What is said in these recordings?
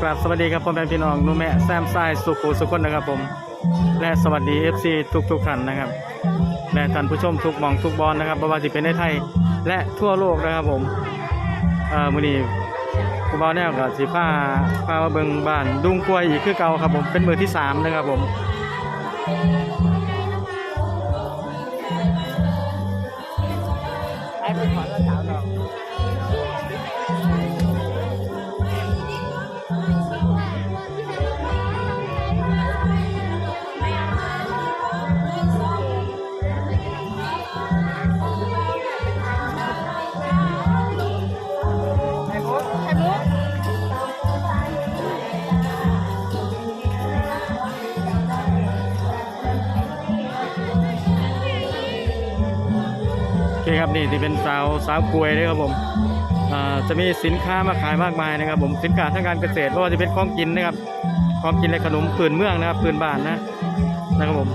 ครับสวัสดีครับพ่อแม่พี่น้องนุ่มแม่แซมไซสุขุสุขคนนะครับผม และสวัสดี FC ทุกทุกท่านนะครับ และท่านผู้ชมทุกมองทุกบอลนะครับไม่ว่าจะเป็นในไทย และทั่วโลกนะครับผมเอ่อมือนี้ครูบอลแนวกับสีฟ้าพามาเบิงบ้านดุงกล้วยอีกคือเก่าครับผมเป็นมือที่สามนะครับผม โอเครับนี่ที่เป็นสาวสาวกล้วยนะครับผมอ่าจะมีสินค้ามาขายมากมายนะครับ ผมสินค้าทางการเกษตรไม่ว่าจะเป็นของกินนะครับของกินและขนมปืนเมืองนะครับปืนบ้านนะนะครับผม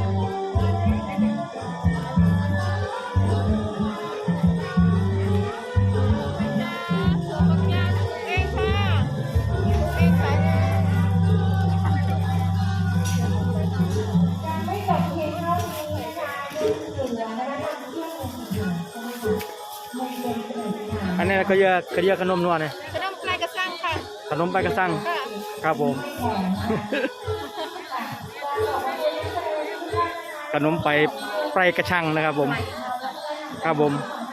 อันนี้เขาเรียกเขาเรียกขนมนัวเนี่ยขนมไก่กระซังค่ะขนมไปลากระสังค่ะครับผม ขนมไปไปกระชังนะครับผม ครับผม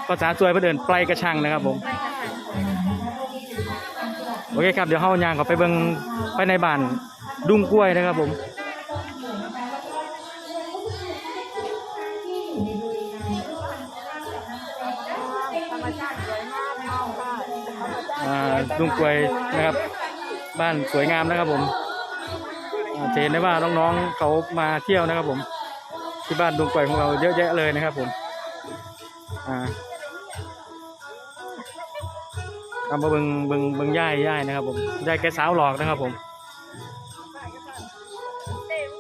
ภาษาสวยเพื่นเดินไปกระชังนะครับผมโอเคครับเดี๋ยวเฮายางเขาไปเบิ่งไปในบ้านดุ้งกล้วยนะครับผม ธรรมชาติอ่าดุ้งกลวยนะครับ บ้านสวยงามนะครับผมเห็นได้ว่าน้องๆเขามาเที่ยวนะครับผม ที่บ้านดุ้งกลวยของเราเยอะแยะเลยนะครับผมอ่าเอามาเบิงเบิงเบิงย่ายย่ายนะครับผมย่ายแกสาวหลอกนะครับผม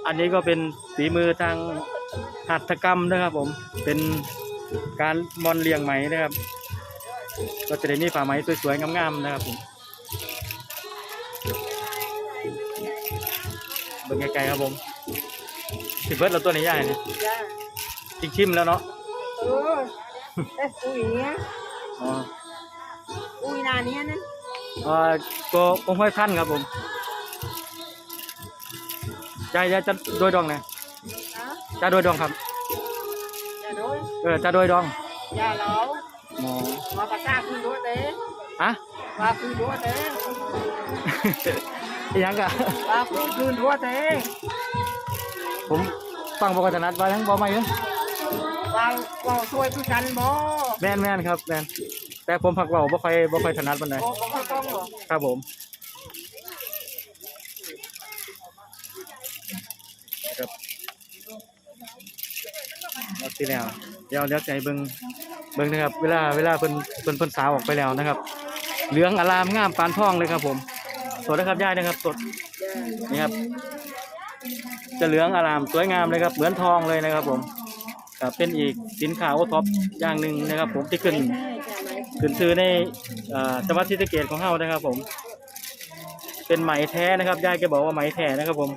อันนี้ก็เป็นฝีมือทางหัตถกรรมนะครับผมเป็นการมอนเลียงไหมนะครับ ก็จะได้มีผ้าไหมสวยๆงามๆนะครับผมเบิ่งไกลๆครับผมสิเบิร์ดเราตัวนี้ใหญ่เนี่ยจ้าจริงชิมแล้วเนาะเออแต่อุ้ยเนี้ยอ๋ออุ้ยนาเนี้ยนะเอ่อก็คงห้อยพันครับผมใจใจจะโดยดองนะฮะจะโดยดองครับ อย่าโดยเออจะโดยดอง อย่าเหลา อ๋อว่ากระซ่าคืนด้วยเต้อะว่าคืนด้วยเต้อีหยังกะว่าคืนคืนด้วยเต้ผมฟังบอกว่าถนัดว่าทั้งบอไม่เนอะว่าว่าช่วยคือกันบ่แม่นแม่นครับแม่นแต่ผมผักเบาบ่ค่อยบ่ค่อยถนัดปานใดบ่บ่ค่อยต้องหรอกครับผมครับเอาที่แล้วเดี๋ยวเดี๋ยวใจเบิ่งเบิ่งนะครับ เวลาเวลาเพิ่นเพิ่นเพิ่นสาวออกไปแล้วนะครับ เหลืองอลามงามปานทองเลยครับผม สดนะครับย่ายนะครับ สดนี่ครับ จะเหลืองอลามสวยงามเลยครับ เหมือนทองเลยนะครับ ผมครับเป็นอีกสินค้าโอท็อปอย่างหนึ่งนะครับ ผมที่ขึ้นขึ้นชื่อในจังหวัดศรีสะเกษของเฮานะครับ ผม เป็นไหมแท้นะครับยายแกบอกว่าไหมแท้นะครับ ผม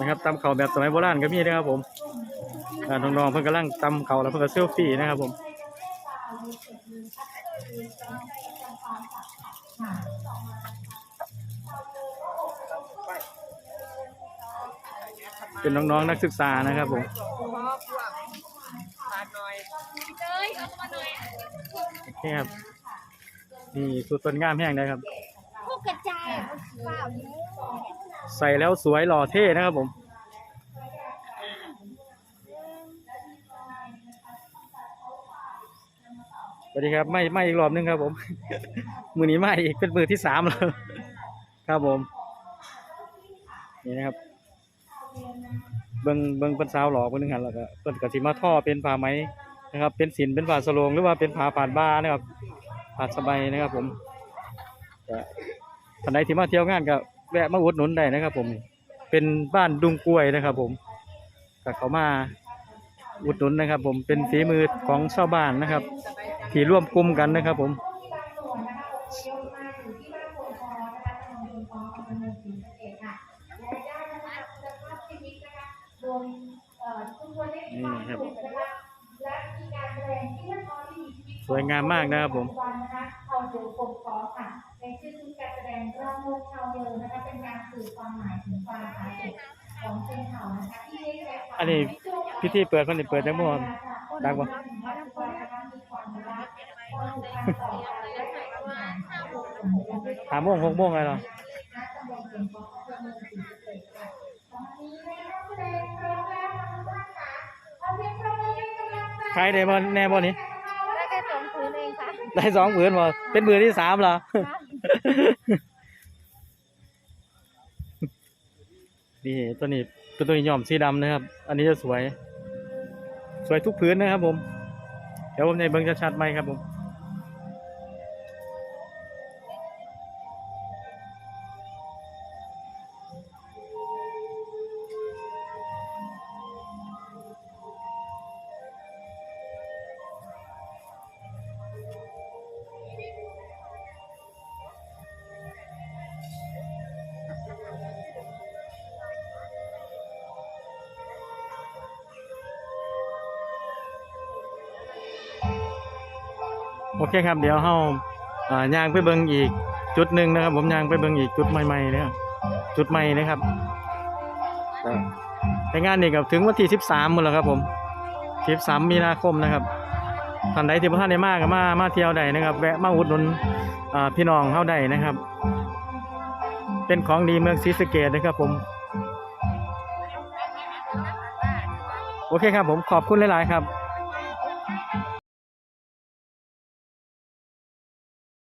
นะครับตำเขาแบบสมัยโบราณก็มีนะครับผมน้องๆเพิ่นกำลังตำเขาแล้วเพิ่นก็เซลฟี่นะครับผมเป็นน้องๆนักศึกษานะครับผม พ่อพวกปาดหน่อยโอเครับนี่สุดต้นงามแห้งเลยครับ พวกกระจายเปล่าใส่แล้วสวยหล่อเท่นะครับผมสวัสดีครับไม่ไม่อีกรอบนึงครับผม มือนี้ไม่อีกเป็นมือที่สามแล้ว ครับผม นี่นะครับ เบิ้งเบิ้งเป็นสาวหล่อคนหนึงหันแล้วก็เพิ่นก็สิมาท่อเป็นผ้าไหมนะครับ เป็นสินเป็นผ้าสโลงหรือว่าเป็นผ้าผ่านบ้านะครับผาสบายนะครับ ผมท่านใดที่มาเที่ยวงานก็แวะมาอุดหนุนได้นะครับ ผมเป็นบ้านดุงกล้วยนะครับ ผมก็เขามาอุดหนุนนะครับ ผมเป็นฝีมือของชาวบ้านนะครับ ที่ร่วมกลุ่มกันนะครับ ผม วยงามมากนะครับผมเขาเจอกบขอค่ะในชื่อชุดการแสดงรอบโลกชาวเยอนะคะเป็นการสื่อความหมายถึงความสาสุขของชนเผ่านะคะที่ได้ใช้ความอันนี้พิธีเปิดคนนี้เปิดได้บ่ครับดังบ่สามโมงหกโมงอะไรหรอใครได้บ่แน่บ่นี้ได้ ได้สองผืนบ่เป็นมือที่สามเหรอนี่ตัวนี้เป็นตัวนี้ย่อมสีดำนะครับ อันนี้จะสวย สวยทุกพื้นนะครับผม เดี๋ยวผมในเบิ้งจะชัดไหมครับผม โอเคครับ เดี๋ยวเฮาอ่ายางไปเบิ่งอีกจุดหนึ่งนะครับ ผมยางไปเบิ่งอีกจุดใหม่ๆเนะครับจุดใหม่นะครับในงานนี้ก็ถึงวันที่13มื้อแล้วครับผม13มีนาคมนะครับท่านใดที่บ่ทันได้มาก็มามาเที่ยวได้นะครับ แวะมาอุดหนุนพี่น้องเฮาได้นะครับ เป็นของดีเมืองศรีสะเกษนะครับผมโอเคครับผมขอบคุณหลาย ๆ ครับ